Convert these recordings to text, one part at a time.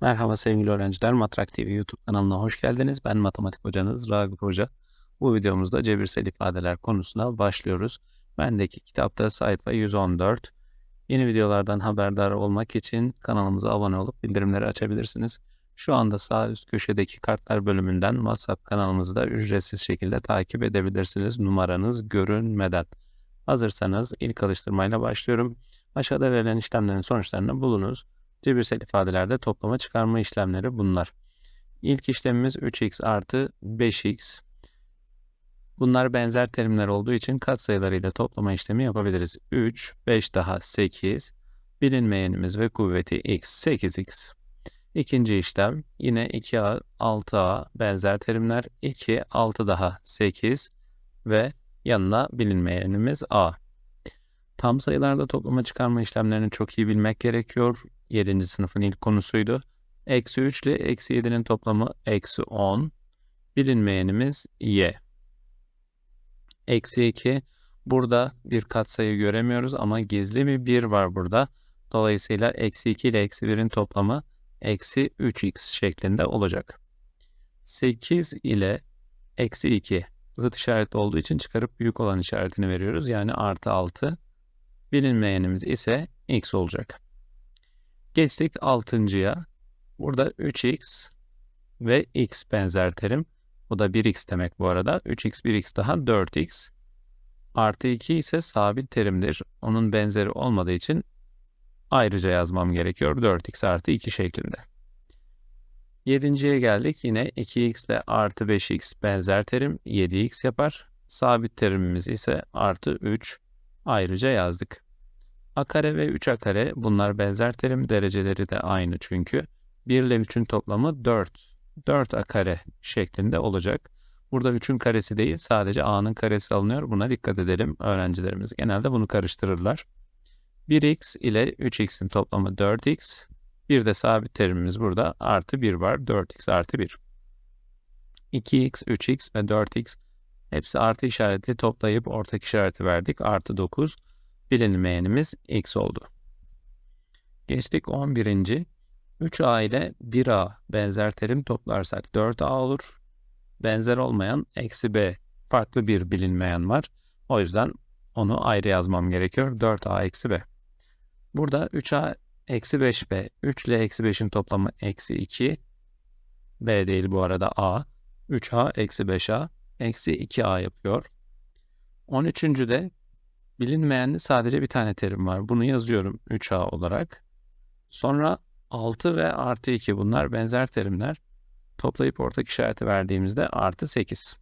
Merhaba sevgili öğrenciler, Matrak TV YouTube kanalına hoş geldiniz. Ben matematik hocanız Ragıp Hoca. Bu videomuzda cebirsel ifadeler konusuna başlıyoruz. Bendeki kitapta sayfa 114. Yeni videolardan haberdar olmak için kanalımıza abone olup bildirimleri açabilirsiniz. Şu anda sağ üst köşedeki kartlar bölümünden WhatsApp kanalımızı da ücretsiz şekilde takip edebilirsiniz. Numaranız görünmeden. Hazırsanız ilk alıştırmayla başlıyorum. Aşağıda verilen işlemlerin sonuçlarını bulunuz. Cebirsel ifadelerde toplama çıkarma işlemleri bunlar. İlk işlemimiz 3x artı 5x. Bunlar benzer terimler olduğu için katsayılarıyla toplama işlemi yapabiliriz. 3, 5 daha 8. Bilinmeyenimiz ve kuvveti x, 8x. İkinci işlem yine 2a, 6a benzer terimler. 2, 6 daha 8 ve yanına bilinmeyenimiz a. Tam sayılarda toplama çıkarma işlemlerini çok iyi bilmek gerekiyor. 7. sınıfın ilk konusuydu. Eksi 3 ile eksi 7'nin toplamı eksi 10. Bilinmeyenimiz y. Eksi 2. Burada bir katsayı göremiyoruz ama gizli bir 1 var burada. Dolayısıyla eksi 2 ile eksi 1'in toplamı eksi 3x şeklinde olacak. 8 ile eksi 2 zıt işaretli olduğu için çıkarıp büyük olan işaretini veriyoruz. Yani artı 6. Bilinmeyenimiz ise x olacak. Geçtik 6.ya. Burada 3x ve x benzer terim. Bu da 1x demek bu arada. 3x 1x daha 4x. Artı 2 ise sabit terimdir. Onun benzeri olmadığı için ayrıca yazmam gerekiyor. 4x artı 2 şeklinde. 7.ye geldik. Yine 2x ile artı 5x benzer terim 7x yapar. Sabit terimimiz ise artı 3 ayrıca yazdık. A kare ve 3 a kare bunlar benzer terim dereceleri de aynı çünkü. 1 ile 3'ün toplamı 4. 4 a kare şeklinde olacak. Burada 3'ün karesi değil sadece a'nın karesi alınıyor. Buna dikkat edelim. Öğrencilerimiz genelde bunu karıştırırlar. 1x ile 3x'in toplamı 4x. Bir de sabit terimimiz burada artı 1 var. 4x artı 1. 2x, 3x ve 4x hepsi artı işareti toplayıp ortak işareti verdik. Artı 9 bilinmeyenimiz x oldu. Geçtik 11. 3a ile 1a benzer terim toplarsak 4a olur. Benzer olmayan eksi b farklı bir bilinmeyen var. O yüzden onu ayrı yazmam gerekiyor. 4a eksi b. Burada 3a eksi 5b. 3 ile eksi 5'in toplamı eksi 2. b değil bu arada a. 3a eksi 5a eksi 2a yapıyor. 13. de bilinmeyen sadece bir tane terim var. Bunu yazıyorum 3a olarak. Sonra 6 ve artı 2 bunlar benzer terimler. Toplayıp ortak işareti verdiğimizde artı 8.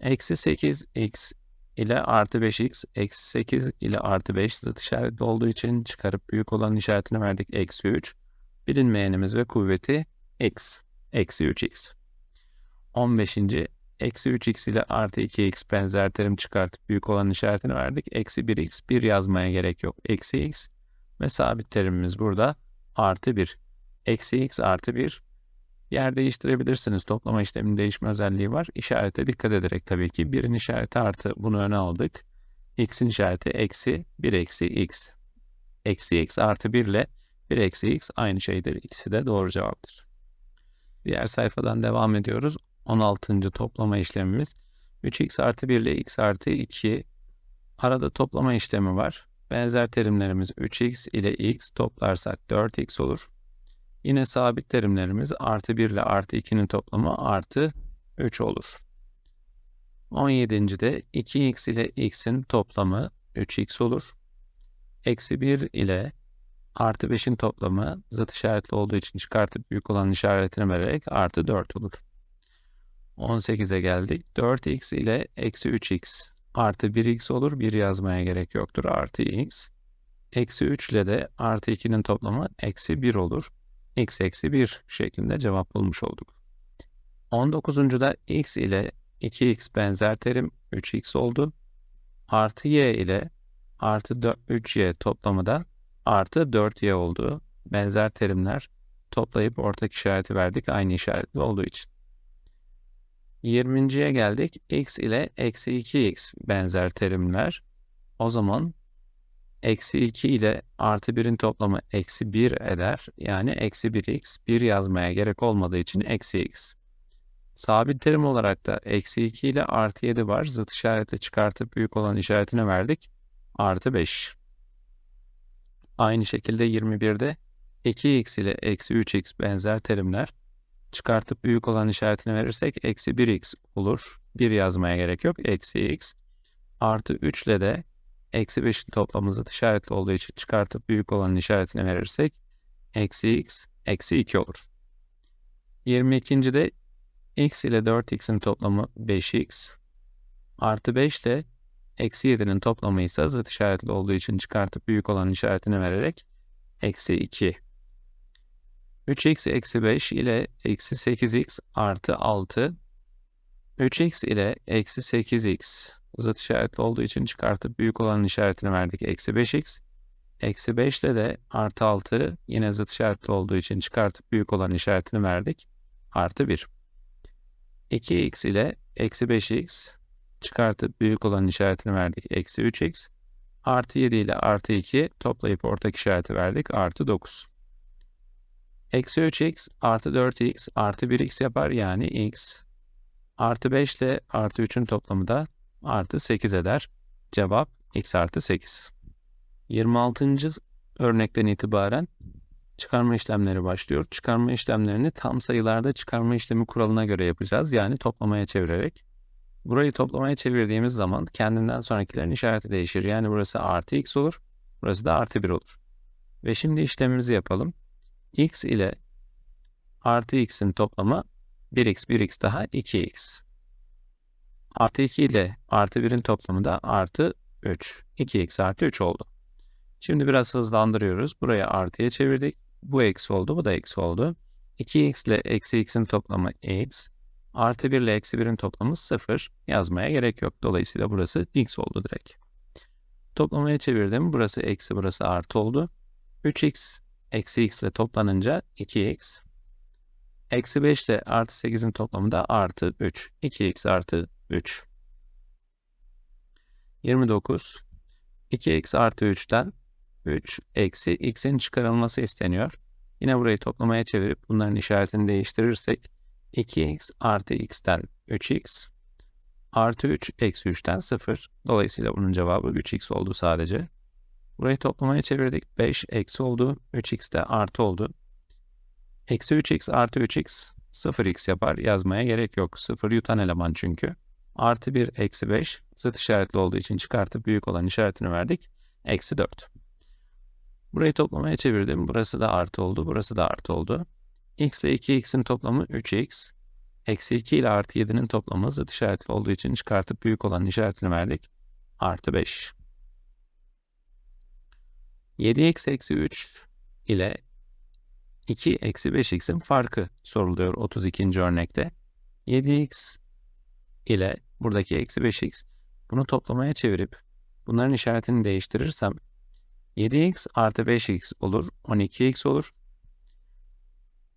Eksi 8x ile artı 5x, eksi 8 ile artı 5 zıt işaretli olduğu için çıkarıp büyük olan işaretini verdik. Eksi 3. Bilinmeyenimiz ve kuvveti x. Eksi 3x. 15. Eksi 3x ile artı 2x benzer terim çıkartıp büyük olan işaretini verdik. Eksi 1x 1 yazmaya gerek yok. Eksi x ve sabit terimimiz burada artı 1. Eksi x artı 1. Yer değiştirebilirsiniz. Toplama işleminin değişme özelliği var. İşarete dikkat ederek tabii ki. 1'in işareti artı bunu öne aldık. x'in işareti eksi 1 eksi x. Eksi x artı 1 ile 1 eksi x aynı şeydir. İkisi de doğru cevaptır. Diğer sayfadan devam ediyoruz. 16. toplama işlemimiz 3x artı 1 ile x artı 2 arada toplama işlemi var. Benzer terimlerimiz 3x ile x toplarsak 4x olur. Yine sabit terimlerimiz artı 1 ile artı 2'nin toplamı artı 3 olur. 17. de 2x ile x'in toplamı 3x olur. Eksi 1 ile artı 5'in toplamı zıt işaretli olduğu için çıkartıp büyük olan işaretini vererek artı 4 olur. 18'e geldik. 4x ile eksi 3x artı 1x olur. 1 yazmaya gerek yoktur. Artı x. Eksi 3 ile de artı 2'nin toplamı eksi 1 olur. x eksi 1 şeklinde cevap bulmuş olduk. 19'uncuda x ile 2x benzer terim 3x oldu. Artı y ile artı 3y toplamı da artı 4y oldu. Benzer terimler toplayıp ortak işareti verdik aynı işaretli olduğu için. 20'ye geldik. x ile eksi 2x benzer terimler. O zaman eksi 2 ile artı 1'in toplamı eksi 1 eder. Yani eksi 1x 1 yazmaya gerek olmadığı için eksi x. Sabit terim olarak da eksi 2 ile artı 7 var. Zıt işaretle çıkartıp büyük olan işaretine verdik. Artı 5. Aynı şekilde 21'de 2x ile eksi 3x benzer terimler. Çıkartıp büyük olan işaretine verirsek eksi 1x olur. 1 yazmaya gerek yok. Eksi x. Artı 3 ile de eksi 5'in toplamı zıt işaretli olduğu için çıkartıp büyük olan işaretine verirsek eksi x eksi 2 olur. 22. de x ile 4x'in toplamı 5x artı 5 de eksi 7'nin toplamı ise zıt işaretli olduğu için çıkartıp büyük olan işaretini vererek eksi 2. 3x eksi 5 ile eksi 8x artı 6. 3x ile eksi 8x zıt işaretli olduğu için çıkartıp büyük olan işaretini verdik. Eksi 5x. Eksi 5 ile de artı 6 yine zıt işaretli olduğu için çıkartıp büyük olan işaretini verdik. Artı 1. 2x ile eksi 5x çıkartıp büyük olan işaretini verdik. Eksi 3x. Artı 7 ile artı 2 toplayıp ortak işareti verdik. Artı 9. Eksi 3x artı 4x artı 1x yapar yani x. Artı 5 ile artı 3'ün toplamı da artı 8 eder. Cevap x artı 8. 26. örnekten itibaren çıkarma işlemleri başlıyor. Çıkarma işlemlerini tam sayılarda çıkarma işlemi kuralına göre yapacağız. Yani toplamaya çevirerek. Burayı toplamaya çevirdiğimiz zaman kendinden sonrakilerin işareti değişir. Yani burası artı x olur. Burası da artı 1 olur. Ve şimdi işlemimizi yapalım. X ile artı x'in toplamı 1x 1x daha 2x. Artı 2 ile artı 1'in toplamı da artı 3. 2x artı 3 oldu. Şimdi biraz hızlandırıyoruz. Buraya artıya çevirdik. Bu eksi oldu, bu da eksi oldu. 2x ile eksi x'in toplamı x. Artı 1 ile eksi 1'in toplamı 0. Yazmaya gerek yok. Dolayısıyla burası x oldu direkt. Toplamaya çevirdim. Burası eksi, burası artı oldu. 3x eksi x ile toplanınca 2x. Eksi 5 ile artı 8'in toplamı da artı 3. 2x artı 3. 29. 2x artı 3'ten 3 eksi x'in çıkarılması isteniyor. Yine burayı toplamaya çevirip bunların işaretini değiştirirsek 2x artı x'ten 3x artı 3 eksi 3'ten 0. Dolayısıyla bunun cevabı 3x oldu sadece. Burayı toplamaya çevirdik. 5 eksi oldu. 3x de artı oldu. Eksi 3x artı 3x 0x yapar. Yazmaya gerek yok. 0 yutan eleman çünkü. Artı 1 eksi 5 zıt işaretli olduğu için çıkartıp büyük olan işaretini verdik. Eksi 4. Burayı toplamaya çevirdim. Burası da artı oldu. Burası da artı oldu. x ile 2x'in toplamı 3x. Eksi 2 ile artı 7'nin toplamı zıt işaretli olduğu için çıkartıp büyük olan işaretini verdik. Artı 5. 7x eksi 3 ile 2 eksi 5x'in farkı soruluyor 32. örnekte. 7x ile buradaki eksi 5x bunu toplamaya çevirip bunların işaretini değiştirirsem 7x artı 5x olur 12x olur.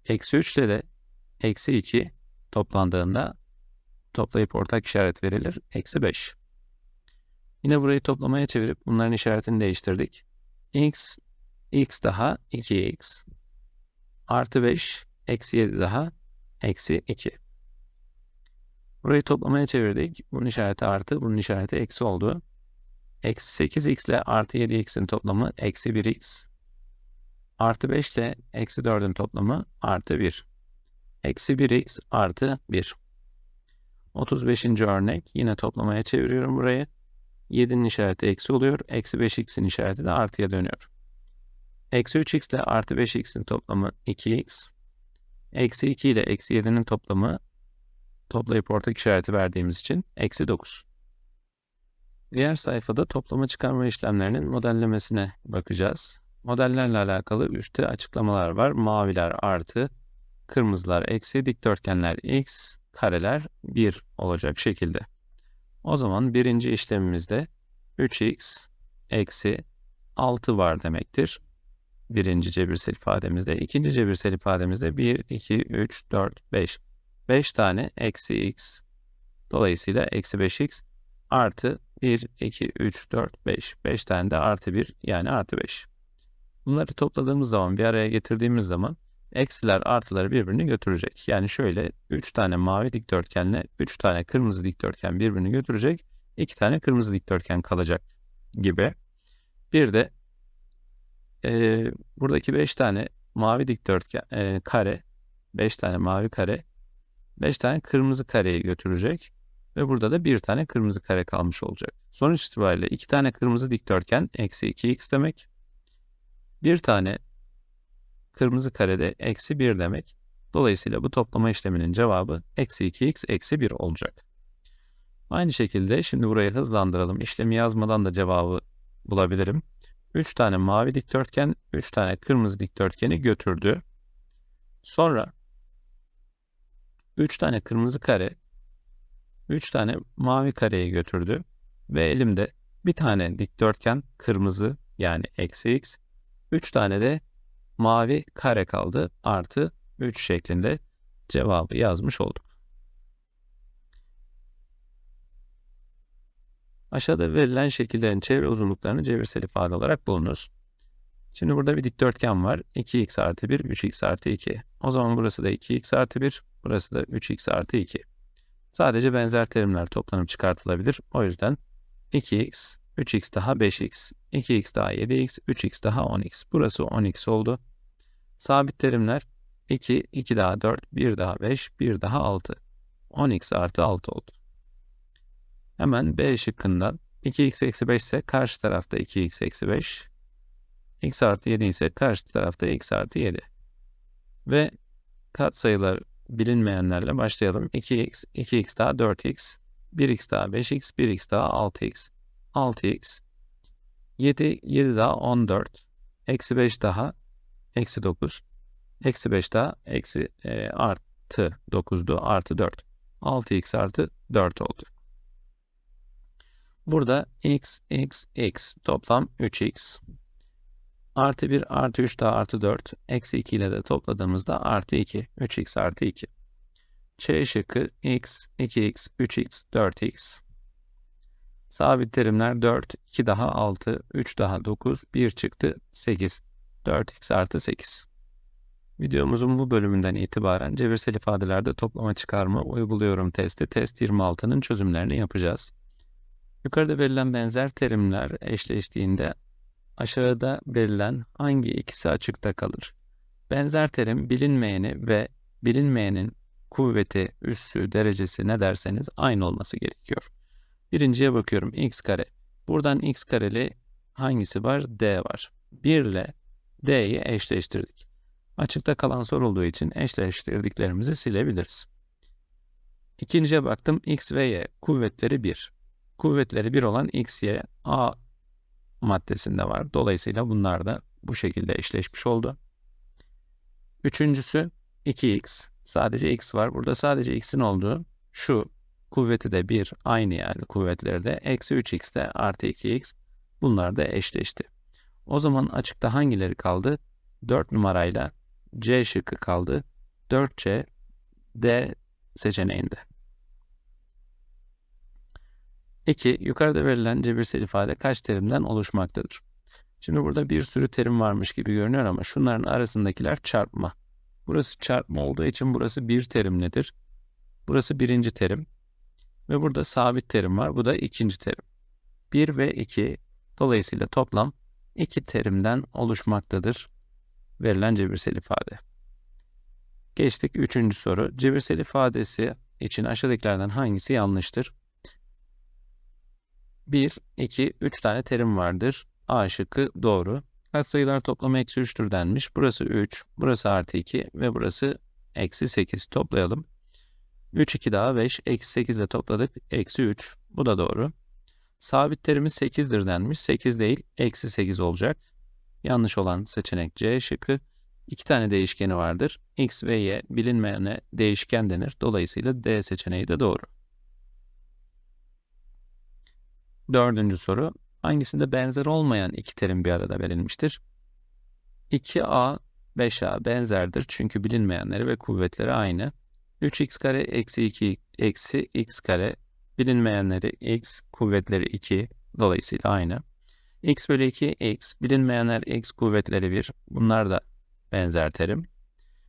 Eksi 3 ile de eksi 2 toplandığında toplayıp ortak işaret verilir. Eksi 5. Yine burayı toplamaya çevirip bunların işaretini değiştirdik. X, x daha 2x artı 5 eksi 7 daha eksi 2. Burayı toplamaya çevirdik. Bunun işareti artı, bunun işareti eksi oldu. Eksi 8x ile artı 7x'in toplamı eksi 1x. Artı 5 ile eksi 4'ün toplamı artı 1. Eksi 1x artı 1. 35. örnek. Yine toplamaya çeviriyorum burayı. 7'nin işareti eksi oluyor. Eksi 5x'in işareti de artıya dönüyor. Eksi 3x ile artı 5x'in toplamı 2x. Eksi 2 ile eksi 7'nin toplamı toplayıp ortak işareti verdiğimiz için eksi 9. Diğer sayfada toplama çıkarma işlemlerinin modellemesine bakacağız. Modellerle alakalı üstte açıklamalar var. Maviler artı, kırmızılar eksi, dikdörtgenler x, kareler 1 olacak şekilde. O zaman birinci işlemimizde 3x eksi 6 var demektir. Birinci cebirsel ifademizde. ikinci cebirsel ifademizde 1, 2, 3, 4, 5. 5 tane eksi x. Dolayısıyla eksi 5x artı 1, 2, 3, 4, 5. 5 tane de artı 1 yani artı 5. Bunları topladığımız zaman bir araya getirdiğimiz zaman eksiler artıları birbirini götürecek. Yani şöyle 3 tane mavi dikdörtgenle 3 tane kırmızı dikdörtgen birbirini götürecek. 2 tane kırmızı dikdörtgen kalacak gibi. Bir de e, buradaki 5 tane mavi dikdörtgen e, kare 5 tane mavi kare 5 tane kırmızı kareyi götürecek. Ve burada da bir tane kırmızı kare kalmış olacak. Sonuç itibariyle iki tane kırmızı dikdörtgen eksi 2x demek. Bir tane kırmızı karede eksi 1 demek. Dolayısıyla bu toplama işleminin cevabı eksi 2x eksi 1 olacak. Aynı şekilde şimdi burayı hızlandıralım. İşlemi yazmadan da cevabı bulabilirim. 3 tane mavi dikdörtgen, 3 tane kırmızı dikdörtgeni götürdü. Sonra 3 tane kırmızı kare 3 tane mavi kareyi götürdü ve elimde bir tane dikdörtgen kırmızı yani eksi x, 3 tane de mavi kare kaldı artı 3 şeklinde cevabı yazmış olduk. Aşağıda verilen şekillerin çevre uzunluklarını cebirsel ifade olarak bulunuz. Şimdi burada bir dikdörtgen var. 2x artı 1, 3x artı 2. O zaman burası da 2x artı 1, burası da 3x artı 2. Sadece benzer terimler toplanıp çıkartılabilir. O yüzden 2x, 3x daha 5x, 2x daha 7x, 3x daha 10x. Burası 10x oldu. Sabit terimler 2, 2 daha 4, 1 daha 5, 1 daha 6. 10x artı 6 oldu. Hemen B şıkkından 2x eksi 5 ise karşı tarafta 2x eksi 5. x artı 7 ise karşı tarafta x artı 7. Ve katsayılar bilinmeyenlerle başlayalım. 2x, 2x daha 4x, 1x daha 5x, 1x daha 6x, 6x, 7, 7 daha 14, eksi 5 daha eksi 9, eksi 5 daha eksi e, artı 9'du artı 4. 6x artı 4 oldu. Burada x, x, x toplam 3x. Artı 1 artı 3 daha artı 4. Eksi 2 ile de topladığımızda artı 2. 3x artı 2. Ç şıkkı x, 2x, 3x, 4x. Sabit terimler 4, 2 daha 6, 3 daha 9, 1 çıktı 8. 4x artı 8. Videomuzun bu bölümünden itibaren cebirsel ifadelerde toplama çıkarma uyguluyorum testi test 26'nın çözümlerini yapacağız. Yukarıda verilen benzer terimler eşleştiğinde aşağıda verilen hangi ikisi açıkta kalır? Benzer terim bilinmeyeni ve bilinmeyenin kuvveti, üssü, derecesi ne derseniz aynı olması gerekiyor. Birinciye bakıyorum x kare. Buradan x kareli hangisi var? D var. 1 ile D'yi eşleştirdik. Açıkta kalan sorulduğu için eşleştirdiklerimizi silebiliriz. İkinciye baktım x ve y kuvvetleri 1. Kuvvetleri 1 olan x, y, a maddesinde var. Dolayısıyla bunlar da bu şekilde eşleşmiş oldu. Üçüncüsü 2x. Sadece x var. Burada sadece x'in olduğu şu kuvveti de 1 aynı yani kuvvetleri de eksi 3x de artı 2x bunlar da eşleşti. O zaman açıkta hangileri kaldı? 4 numarayla C şıkkı kaldı. 4C D seçeneğinde. 2. Yukarıda verilen cebirsel ifade kaç terimden oluşmaktadır? Şimdi burada bir sürü terim varmış gibi görünüyor ama şunların arasındakiler çarpma. Burası çarpma olduğu için burası bir terimlidir. Burası birinci terim. Ve burada sabit terim var. Bu da ikinci terim. 1 ve 2 dolayısıyla toplam iki terimden oluşmaktadır verilen cebirsel ifade. Geçtik üçüncü soru. Cebirsel ifadesi için aşağıdakilerden hangisi yanlıştır? 1, 2, 3 tane terim vardır. A şıkkı doğru. Katsayılar toplamı eksi 3'tür denmiş. Burası 3, burası artı 2 ve burası eksi 8. Toplayalım. 3, 2 daha 5, eksi 8 ile topladık. Eksi 3. Bu da doğru. Sabit terimiz 8'dir denmiş. 8 değil, eksi 8 olacak. Yanlış olan seçenek C şıkkı. İki tane değişkeni vardır. X ve Y bilinmeyene değişken denir. Dolayısıyla D seçeneği de doğru. Dördüncü soru. Hangisinde benzer olmayan iki terim bir arada verilmiştir? 2a 5a benzerdir çünkü bilinmeyenleri ve kuvvetleri aynı. 3x kare eksi 2 eksi x kare bilinmeyenleri x, kuvvetleri 2, dolayısıyla aynı. x bölü 2, x, bilinmeyenler x, kuvvetleri 1, bunlar da benzer terim.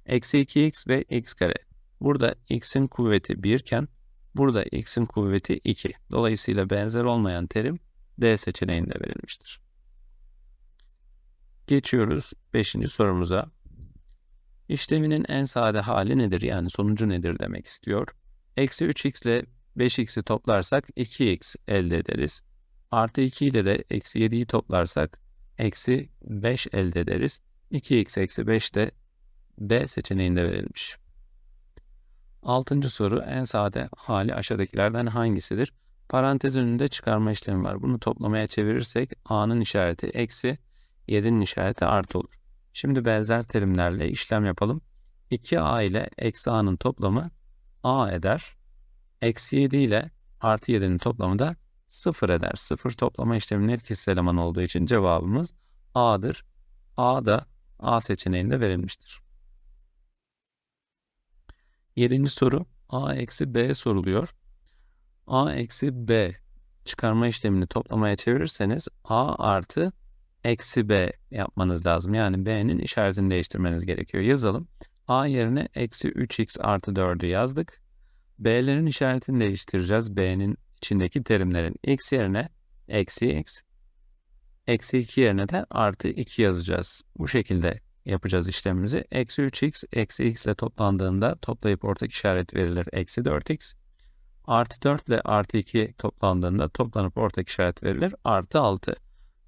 Eksi 2x ve x kare. Burada x'in kuvveti 1 iken burada x'in kuvveti 2. Dolayısıyla benzer olmayan terim D seçeneğinde verilmiştir. Geçiyoruz 5. sorumuza. İşleminin en sade hali nedir? Yani sonucu nedir demek istiyor. Eksi 3x ile 5x'i toplarsak 2x elde ederiz. Artı 2 ile de eksi 7'yi toplarsak eksi 5 elde ederiz. 2x eksi 5 de D seçeneğinde verilmiş. Altıncı soru en sade hali aşağıdakilerden hangisidir? Parantez önünde çıkarma işlemi var. Bunu toplamaya çevirirsek A'nın işareti eksi, 7'nin işareti artı olur. Şimdi benzer terimlerle işlem yapalım. 2A ile eksi A'nın toplamı A eder. Eksi 7 ile artı 7'nin toplamı da 0 eder. 0 toplama işleminin etkisiz eleman olduğu için cevabımız A'dır. A da A seçeneğinde verilmiştir. Yedinci soru A eksi B soruluyor. A eksi B çıkarma işlemini toplamaya çevirirseniz A artı eksi B yapmanız lazım. Yani B'nin işaretini değiştirmeniz gerekiyor. Yazalım. A yerine eksi 3x artı 4'ü yazdık. B'lerin işaretini değiştireceğiz. B'nin içindeki terimlerin x yerine eksi x, eksi 2 yerine de artı 2 yazacağız. Bu şekilde yapacağız işlemimizi. Eksi 3x, eksi x ile toplandığında toplayıp ortak işaret verilir. Eksi 4x. Artı 4 ile artı 2 toplandığında toplanıp ortak işaret verilir. Artı 6.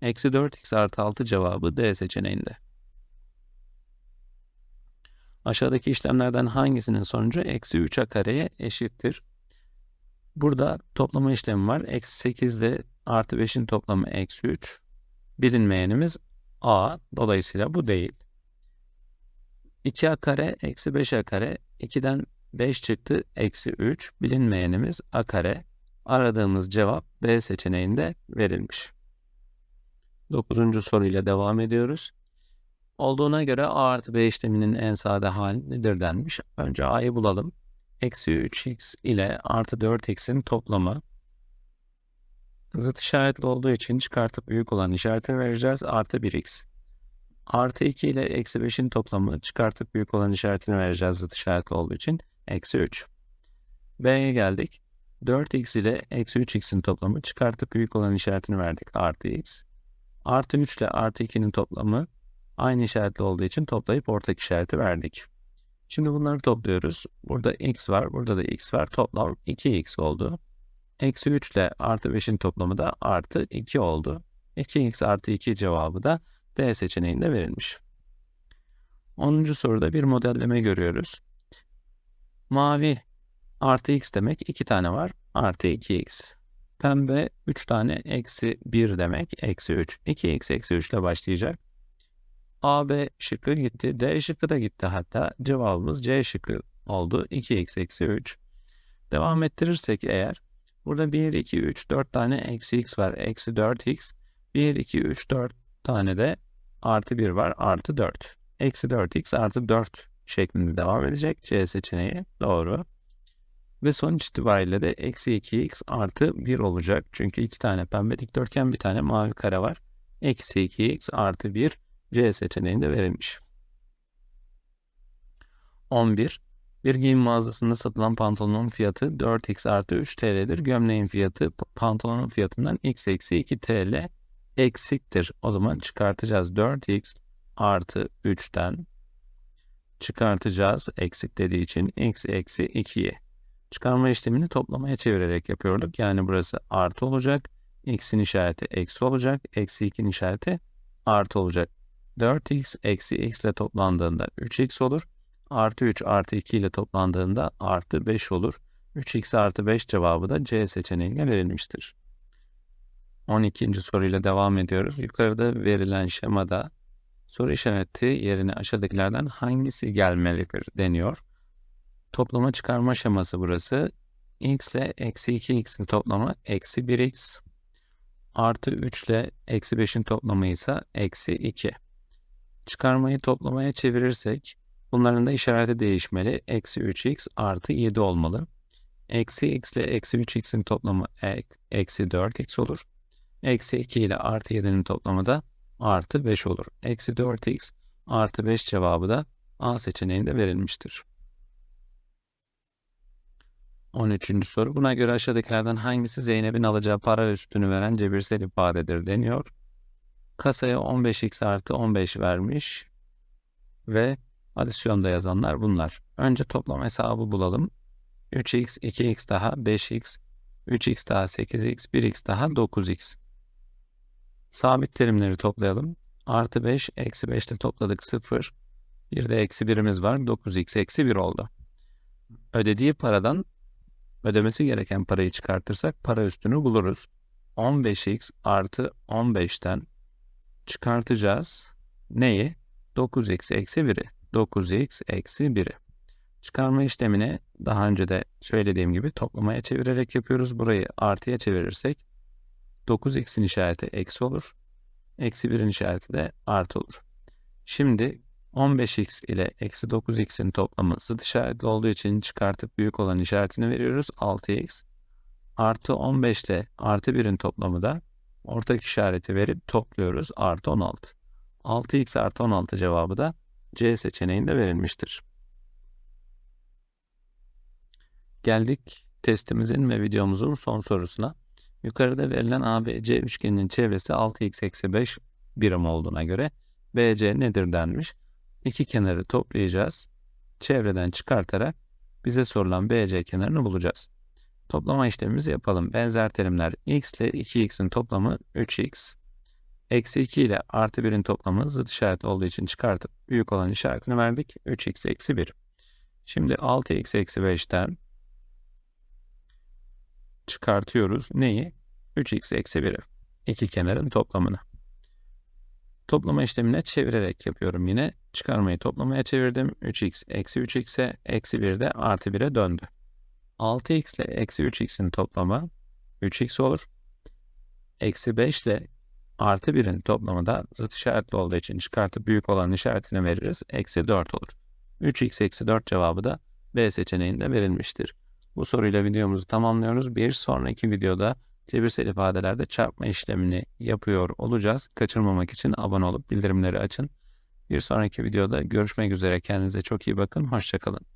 Eksi 4x artı 6 cevabı D seçeneğinde. Aşağıdaki işlemlerden hangisinin sonucu eksi 3a kareye eşittir? Burada toplama işlemi var. Eksi 8 ile artı 5'in toplamı eksi 3. Bilinmeyenimiz a. Dolayısıyla bu değil. 2a kare eksi 5a kare 2'den 5 çıktı eksi 3 bilinmeyenimiz a kare aradığımız cevap B seçeneğinde verilmiş. 9. soruyla devam ediyoruz. Olduğuna göre a artı b işleminin en sade hali nedir denmiş. Önce a'yı bulalım. Eksi 3x ile artı 4x'in toplamı. Zıt işaretli olduğu için çıkartıp büyük olan işareti vereceğiz. Artı 1x. Artı 2 ile eksi 5'in toplamı çıkartıp büyük olan işaretini vereceğiz zıt işaretli olduğu için. Eksi 3. B'ye geldik. 4x ile eksi 3x'in toplamı çıkartıp büyük olan işaretini verdik. Artı x. Artı 3 ile artı 2'nin toplamı aynı işaretli olduğu için toplayıp ortak işareti verdik. Şimdi bunları topluyoruz. Burada x var, burada da x var. Toplam 2x oldu. Eksi 3 ile artı 5'in toplamı da artı 2 oldu. 2x artı 2 cevabı da D seçeneğinde verilmiş. 10. soruda bir modelleme görüyoruz. Mavi artı x demek 2 tane var. Artı 2x. Pembe 3 tane eksi 1 demek. Eksi 3. 2x eksi 3 ile başlayacak. A, B şıkkı gitti. D şıkkı da gitti hatta. Cevabımız C şıkkı oldu. 2x eksi 3. Devam ettirirsek eğer. Burada 1, 2, 3, 4 tane eksi x var. Eksi 4x. 1, 2, 3, 4 tane de artı 1 var. Artı 4. Eksi 4x artı 4 şeklinde devam edecek. C seçeneği doğru. Ve sonuç itibariyle de eksi 2x artı 1 olacak. Çünkü iki tane pembe dikdörtgen bir tane mavi kare var. Eksi 2x artı 1 C seçeneğinde verilmiş. 11. Bir giyim mağazasında satılan pantolonun fiyatı 4x artı 3 TL'dir. Gömleğin fiyatı pantolonun fiyatından x eksi 2 TL eksiktir. O zaman çıkartacağız 4x artı 3'ten çıkartacağız. Eksik dediği için x eksi 2'yi. Çıkarma işlemini toplamaya çevirerek yapıyorduk. Yani burası artı olacak. X'in işareti eksi olacak. Eksi 2'nin işareti artı olacak. 4x eksi x ile toplandığında 3x olur. Artı 3 artı 2 ile toplandığında artı 5 olur. 3x artı 5 cevabı da C seçeneğine verilmiştir. 12. soruyla devam ediyoruz. Yukarıda verilen şemada soru işareti yerine aşağıdakilerden hangisi gelmelidir deniyor. Toplama çıkarma şeması burası. x ile eksi 2x'in toplamı eksi 1x artı 3 ile eksi 5'in toplamı ise eksi 2. Çıkarmayı toplamaya çevirirsek bunların da işareti değişmeli. Eksi 3x artı 7 olmalı. Eksi x ile eksi 3x'in toplamı ek- eksi 4x olur. Eksi 2 ile artı 7'nin toplamı da artı 5 olur. Eksi 4x artı 5 cevabı da A seçeneğinde verilmiştir. 13. soru. Buna göre aşağıdakilerden hangisi Zeynep'in alacağı para üstünü veren cebirsel ifadedir deniyor. Kasaya 15x artı 15 vermiş ve adisyonda yazanlar bunlar. Önce toplam hesabı bulalım. 3x, 2x daha 5x, 3x daha 8x, 1x daha 9x. Sabit terimleri toplayalım. Artı 5, eksi 5'te topladık 0. Bir de eksi 1'imiz var. 9x eksi 1 oldu. Ödediği paradan ödemesi gereken parayı çıkartırsak para üstünü buluruz. 15x artı 15'ten çıkartacağız. Neyi? 9x eksi 1'i. 9x eksi 1'i. Çıkarma işlemini daha önce de söylediğim gibi toplamaya çevirerek yapıyoruz. Burayı artıya çevirirsek 9x'in işareti eksi olur. Eksi 1'in işareti de artı olur. Şimdi 15x ile eksi 9x'in toplamı zıt işaretli olduğu için çıkartıp büyük olan işaretini veriyoruz. 6x artı 15 ile artı 1'in toplamı da ortak işareti verip topluyoruz. Artı 16. 6x artı 16 cevabı da C seçeneğinde verilmiştir. Geldik testimizin ve videomuzun son sorusuna. Yukarıda verilen ABC üçgeninin çevresi 6x eksi 5 birim olduğuna göre BC nedir denmiş. İki kenarı toplayacağız. Çevreden çıkartarak bize sorulan BC kenarını bulacağız. Toplama işlemimizi yapalım. Benzer terimler x ile 2x'in toplamı 3x. Eksi 2 ile artı 1'in toplamı zıt işaretli olduğu için çıkartıp büyük olan işaretini verdik. 3x eksi 1. Şimdi 6x eksi 5'ten çıkartıyoruz. Neyi? 3x eksi 1'i. İki kenarın toplamını. Toplama işlemine çevirerek yapıyorum yine. Çıkarmayı toplamaya çevirdim. 3x eksi 3x'e eksi 1 de artı 1'e döndü. 6x ile eksi 3x'in toplamı 3x olur. Eksi 5 ile artı 1'in toplamı da zıt işaretli olduğu için çıkartıp büyük olan işaretini veririz. Eksi 4 olur. 3x eksi 4 cevabı da B seçeneğinde verilmiştir. Bu soruyla videomuzu tamamlıyoruz. Bir sonraki videoda cebirsel ifadelerde çarpma işlemini yapıyor olacağız. Kaçırmamak için abone olup bildirimleri açın. Bir sonraki videoda görüşmek üzere. Kendinize çok iyi bakın. Hoşçakalın.